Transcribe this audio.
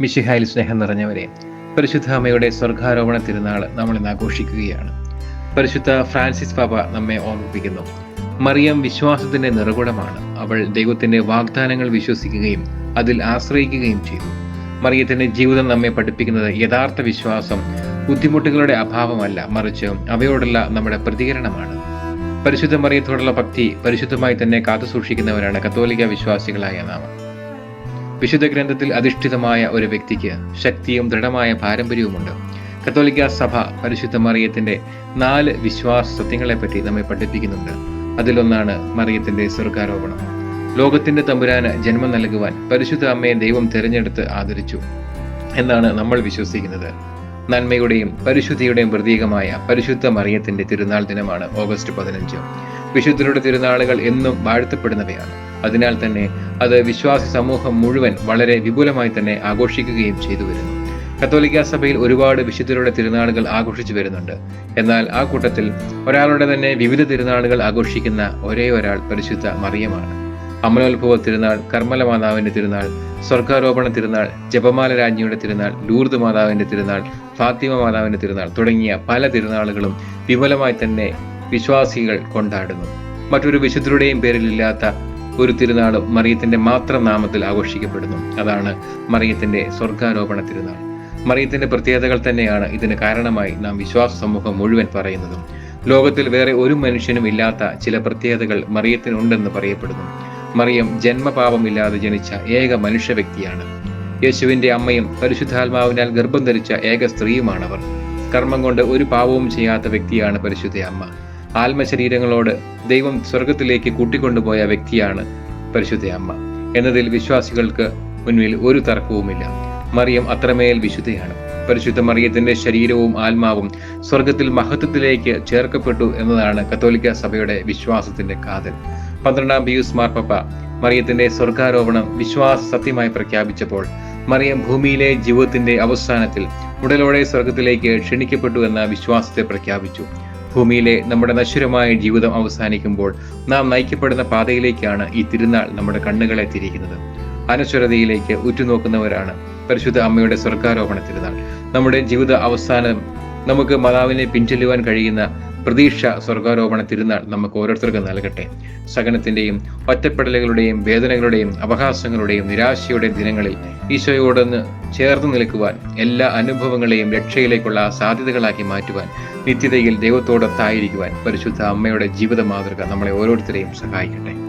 മിശിഹായിൽ സ്നേഹം നിറഞ്ഞവരെ പരിശുദ്ധ അമ്മയുടെ സ്വർഗാരോപണ തിരുനാൾ നമ്മൾ ഇന്ന് ആഘോഷിക്കുകയാണ്. പരിശുദ്ധ ഫ്രാൻസിസ് പാപ്പ നമ്മെ ഓർമ്മിപ്പിക്കുന്നു. മറിയം വിശ്വാസത്തിന്റെ നിറകുടമാണ്. അവൾ ദൈവത്തിന്റെ വാഗ്ദാനങ്ങൾ വിശ്വസിക്കുകയും അതിൽ ആശ്രയിക്കുകയും ചെയ്തു. മറിയത്തിന്റെ ജീവിതം നമ്മെ പഠിപ്പിക്കുന്നത് യഥാർത്ഥ വിശ്വാസം ബുദ്ധിമുട്ടുകളുടെ അഭാവമല്ല മറിച്ച് അവയോടുള്ള നമ്മുടെ പ്രതികരണമാണ്. പരിശുദ്ധ മറിയത്തോടുള്ള ഭക്തി പരിശുദ്ധമായി തന്നെ കാത്തുസൂക്ഷിക്കുന്നവരാണ് കത്തോലിക്ക വിശ്വാസികളായ നാം. വിശുദ്ധ ഗ്രന്ഥത്തിൽ അധിഷ്ഠിതമായ ഒരു വ്യക്തിക്ക് ശക്തിയും ദൃഢമായ പാരമ്പര്യവുമുണ്ട്. കത്തോലിക്ക സഭ പരിശുദ്ധ മറിയത്തിന്റെ നാല് വിശ്വാസ സത്യങ്ങളെപ്പറ്റി നമ്മെ പഠിപ്പിക്കുന്നുണ്ട്. അതിലൊന്നാണ് മറിയത്തിന്റെ സ്വർഗാരോപണം. ലോകത്തിന്റെ തമ്പുരാന് ജന്മം നൽകുവാൻ പരിശുദ്ധ അമ്മയെ ദൈവം തിരഞ്ഞെടുത്ത് ആദരിച്ചു എന്നാണ് നമ്മൾ വിശ്വസിക്കുന്നത്. നന്മയുടെയും പരിശുദ്ധിയുടെയും പ്രതീകമായ പരിശുദ്ധ മറിയത്തിന്റെ തിരുനാൾ ദിനമാണ് ഓഗസ്റ്റ് പതിനഞ്ച്. വിശുദ്ധരുടെ തിരുനാളുകൾ എന്നും വാഴ്ത്തപ്പെടുന്നവയാണ്. അതിനാൽ തന്നെ അത് വിശ്വാസി സമൂഹം മുഴുവൻ വളരെ വിപുലമായി തന്നെ ആഘോഷിക്കുകയും ചെയ്തു വരുന്നു. കത്തോലിക്ക സഭയിൽ ഒരുപാട് വിശുദ്ധരുടെ തിരുനാളുകൾ ആഘോഷിച്ചു വരുന്നുണ്ട്. എന്നാൽ ആ കൂട്ടത്തിൽ ഒരാളുടെ തന്നെ വിവിധ തിരുനാളുകൾ ആഘോഷിക്കുന്ന ഒരേ ഒരാൾ പരിശുദ്ധ മറിയമാണ്. അമലോത്ഭവ തിരുനാൾ കർമ്മല മാതാവിന്റെ തിരുനാൾ സ്വർഗാരോപണ തിരുനാൾ ജപമാല രാജ്ഞിയുടെ തിരുനാൾ ലൂർദ് മാതാവിന്റെ തിരുനാൾ ഫാത്തിമ മാതാവിന്റെ തിരുനാൾ തുടങ്ങിയ പല തിരുനാളുകളും വിപുലമായി തന്നെ വിശ്വാസികൾ കൊണ്ടാടുന്നു. മറ്റൊരു വിശുദ്ധരുടെയും പേരിലില്ലാത്ത ഒരു തിരുനാളും മറിയത്തിന്റെ മാത്രം നാമത്തിൽ ആഘോഷിക്കപ്പെടുന്നു. അതാണ് മറിയത്തിന്റെ സ്വർഗാരോപണ തിരുനാൾ. മറിയത്തിന്റെ പ്രത്യേകതകൾ തന്നെയാണ് ഇതിന് കാരണമായി നാം വിശ്വാസ സമൂഹം മുഴുവൻ പറയുന്നതും. ലോകത്തിൽ വേറെ ഒരു മനുഷ്യനും ഇല്ലാത്ത ചില പ്രത്യേകതകൾ മറിയത്തിനുണ്ടെന്ന് പറയപ്പെടുന്നു. മറിയം ജന്മപാപമില്ലാതെ ജനിച്ച ഏക മനുഷ്യ വ്യക്തിയാണ്. യേശുവിന്റെ അമ്മയും പരിശുദ്ധാത്മാവിനാൽ ഗർഭം ധരിച്ച ഏക സ്ത്രീയുമാണവർ. കർമ്മം കൊണ്ട് ഒരു പാപവും ചെയ്യാത്ത വ്യക്തിയാണ് പരിശുദ്ധ അമ്മ. ആത്മശരീരങ്ങളോട് ദൈവം സ്വർഗത്തിലേക്ക് കൂട്ടിക്കൊണ്ടുപോയ വ്യക്തിയാണ് പരിശുദ്ധ അമ്മ. എന്നതിൽ വിശ്വാസികൾക്ക് മുന്നിൽ ഒരു തർക്കവുമില്ല. മറിയം അത്രമേൽ വിശുദ്ധയാണ്. പരിശുദ്ധ മറിയത്തിന്റെ ശരീരവും ആത്മാവും സ്വർഗത്തിൽ മഹത്വത്തിലേക്ക് ചേർക്കപ്പെട്ടു എന്നതാണ് കത്തോലിക്ക സഭയുടെ വിശ്വാസത്തിന്റെ കാതൽ. പന്ത്രണ്ടാം പിയൂസ് മാർപ്പപ്പ മറിയത്തിന്റെ സ്വർഗാരോപണം വിശ്വാസ സത്യമായി പ്രഖ്യാപിച്ചപ്പോൾ മറിയം ഭൂമിയിലെ ജീവിതത്തിന്റെ അവസാനത്തിൽ ഉടലോടെ സ്വർഗത്തിലേക്ക് ക്ഷണിക്കപ്പെട്ടു എന്ന വിശ്വാസത്തെ പ്രഖ്യാപിച്ചു. ഭൂമിയിലെ നമ്മുടെ നശ്വരമായ ജീവിതം അവസാനിക്കുമ്പോൾ നാം നയിക്കപ്പെടുന്ന പാതയിലേക്കാണ് ഈ തിരുനാൾ നമ്മുടെ കണ്ണുകളെ തിരിക്കുന്നത്. അനശ്വരതയിലേക്ക് ഉറ്റുനോക്കുന്നവരാണ് പരിശുദ്ധ അമ്മയുടെ സ്വർഗാരോപണ തിരുനാൾ. നമ്മുടെ ജീവിത അവസാനം നമുക്ക് മാതാവിനെ പിൻചൊല്ലുവാൻ കഴിയുന്ന പ്രതീക്ഷ സ്വർഗാരോപണ തിരുനാൾ നമുക്ക് ഓരോരുത്തർക്കും നൽകട്ടെ. സഹനത്തിന്റെയും ഒറ്റപ്പെടലുകളുടെയും വേദനകളുടെയും അപഹാസങ്ങളുടെയും നിരാശയുടെയും ദിനങ്ങളിൽ ഈശോയോടൊന്ന് ചേർന്ന് നിൽക്കുവാൻ എല്ലാ അനുഭവങ്ങളെയും രക്ഷയിലേക്കുള്ള സാധ്യതകളാക്കി മാറ്റുവാൻ നിത്യതയിൽ ദൈവത്തോടൊത്തായിരിക്കുവാൻ പരിശുദ്ധ അമ്മയുടെ ജീവിത മാതൃക നമ്മളെ ഓരോരുത്തരെയും സഹായിക്കട്ടെ.